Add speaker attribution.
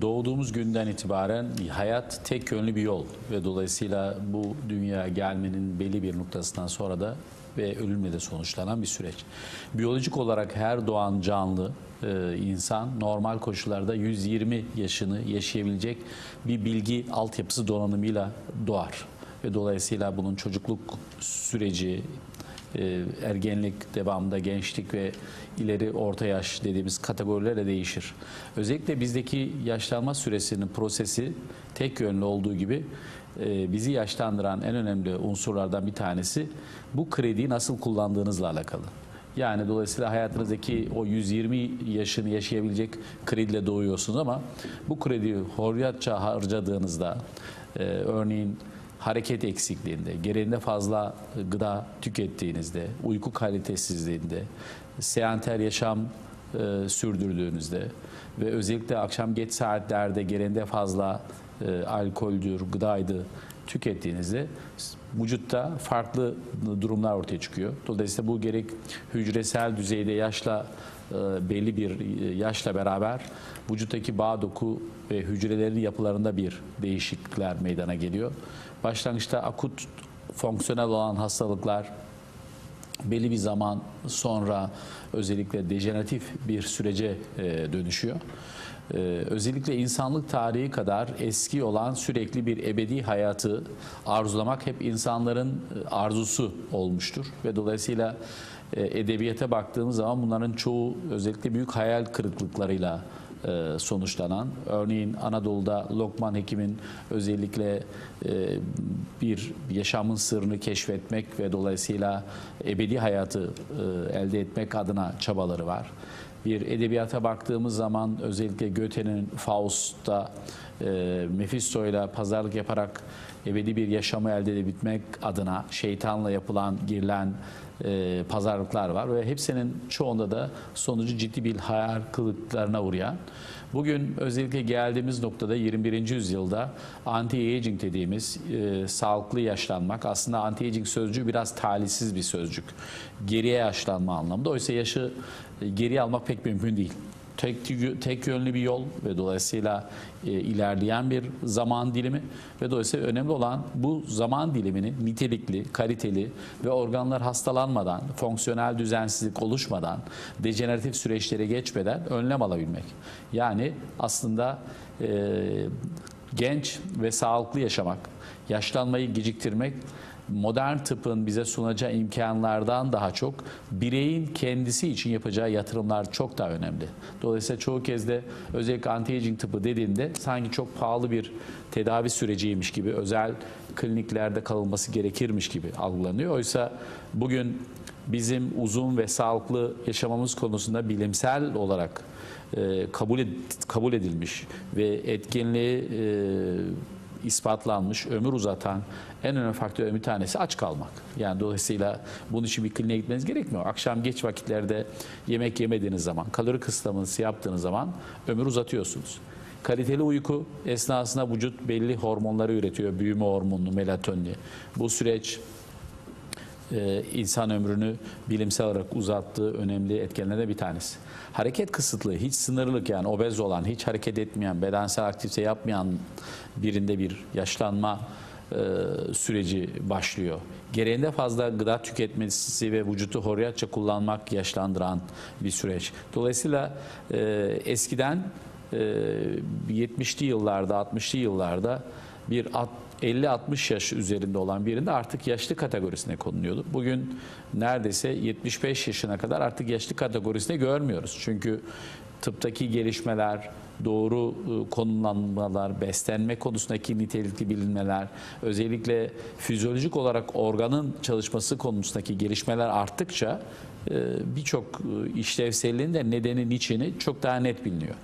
Speaker 1: Doğduğumuz günden itibaren hayat tek yönlü bir yol ve dolayısıyla bu dünyaya gelmenin belli bir noktasından sonra da ve ölümle de sonuçlanan bir süreç. Biyolojik olarak her doğan canlı e, insan normal koşullarda 120 yaşını yaşayabilecek bir bilgi altyapısı donanımıyla doğar ve dolayısıyla bunun çocukluk süreci, ergenlik, devamında gençlik ve ileri orta yaş dediğimiz kategorilerle değişir. Özellikle bizdeki yaşlanma süresinin prosesi tek yönlü olduğu gibi e, bizi yaşlandıran en önemli unsurlardan bir tanesi bu krediyi nasıl kullandığınızla alakalı. Yani dolayısıyla hayatınızdaki o 120 yaşını yaşayabilecek krediyle doğuyorsunuz ama bu krediyi horyatça harcadığınızda e, örneğin hareket eksikliğinde, gereğinde fazla gıda tükettiğinizde, uyku kalitesizliğinde, seyanter yaşam e, sürdürdüğünüzde ve özellikle akşam geç saatlerde gereğinde fazla e, alkoldür, gıdaydı tükettiğinizde vücutta farklı durumlar ortaya çıkıyor. Dolayısıyla bu gerek hücresel düzeyde yaşla e, belli bir yaşla beraber vücuttaki bağ doku ve hücrelerin yapılarında bir değişiklikler meydana geliyor. Başlangıçta akut fonksiyonel olan hastalıklar belli bir zaman sonra özellikle dejeneratif bir sürece e, dönüşüyor. Ee, özellikle insanlık tarihi kadar eski olan sürekli bir ebedi hayatı arzulamak hep insanların e, arzusu olmuştur ve dolayısıyla e, edebiyata baktığımız zaman bunların çoğu özellikle büyük hayal kırıklıklarıyla e, sonuçlanan. Örneğin Anadolu'da Lokman Hekim'in özellikle e, bir yaşamın sırrını keşfetmek ve dolayısıyla ebedi hayatı e, elde etmek adına çabaları var. Bir edebiyata baktığımız zaman özellikle Goethe'nin Faust'ta e, Mephisto ile pazarlık yaparak ebedi bir yaşamı elde edebilmek adına şeytanla yapılan, girilen e, pazarlıklar var ve hepsinin çoğunda da sonucu ciddi bir hayal kırıklıklarına uğrayan. Bugün özellikle geldiğimiz noktada 21. yüzyılda anti-aging dediğimiz e, sağlıklı yaşlanmak aslında anti-aging sözcüğü biraz talihsiz bir sözcük. Geriye yaşlanma anlamında. Oysa yaşı geriye almak pek mümkün değil tek, tek yönlü bir yol ve dolayısıyla e, ilerleyen bir zaman dilimi ve dolayısıyla önemli olan bu zaman dilimini nitelikli, kaliteli ve organlar hastalanmadan, fonksiyonel düzensizlik oluşmadan, dejeneratif süreçlere geçmeden önlem alabilmek. Yani aslında e, genç ve sağlıklı yaşamak, yaşlanmayı geciktirmek modern tıpın bize sunacağı imkanlardan daha çok bireyin kendisi için yapacağı yatırımlar çok daha önemli. Dolayısıyla çoğu kez de özellikle anti-aging tıpı dediğinde sanki çok pahalı bir tedavi süreciymiş gibi özel kliniklerde kalınması gerekirmiş gibi algılanıyor. Oysa bugün bizim uzun ve sağlıklı yaşamamız konusunda bilimsel olarak e, kabul, kabul edilmiş ve etkinliği e, ispatlanmış, ömür uzatan en önemli faktörlerden bir tanesi aç kalmak. Yani dolayısıyla bunun için bir kliniğe gitmeniz gerekmiyor. Akşam geç vakitlerde yemek yemediğiniz zaman, kalori kısıtlaması yaptığınız zaman ömür uzatıyorsunuz. Kaliteli uyku esnasında vücut belli hormonları üretiyor. Büyüme hormonu, melatonin. Bu süreç e, insan ömrünü bilimsel olarak uzattığı önemli etkenlerden bir tanesi. Hareket kısıtlı, hiç sınırlık yani obez olan, hiç hareket etmeyen, bedensel aktivite yapmayan birinde bir yaşlanma e, süreci başlıyor. Gereğinde fazla gıda tüketmesi ve vücutu horyatça kullanmak yaşlandıran bir süreç. Dolayısıyla e, eskiden e, 70'li yıllarda, 60'lı yıllarda bir 50-60 yaş üzerinde olan birinde artık yaşlı kategorisine konuluyordu. Bugün neredeyse 75 yaşına kadar artık yaşlı kategorisine görmüyoruz. Çünkü tıptaki gelişmeler, doğru ıı, konumlanmalar, beslenme konusundaki nitelikli bilinmeler, özellikle fizyolojik olarak organın çalışması konusundaki gelişmeler arttıkça ıı, birçok ıı, işlevselliğin de nedeni, niçini çok daha net biliniyor.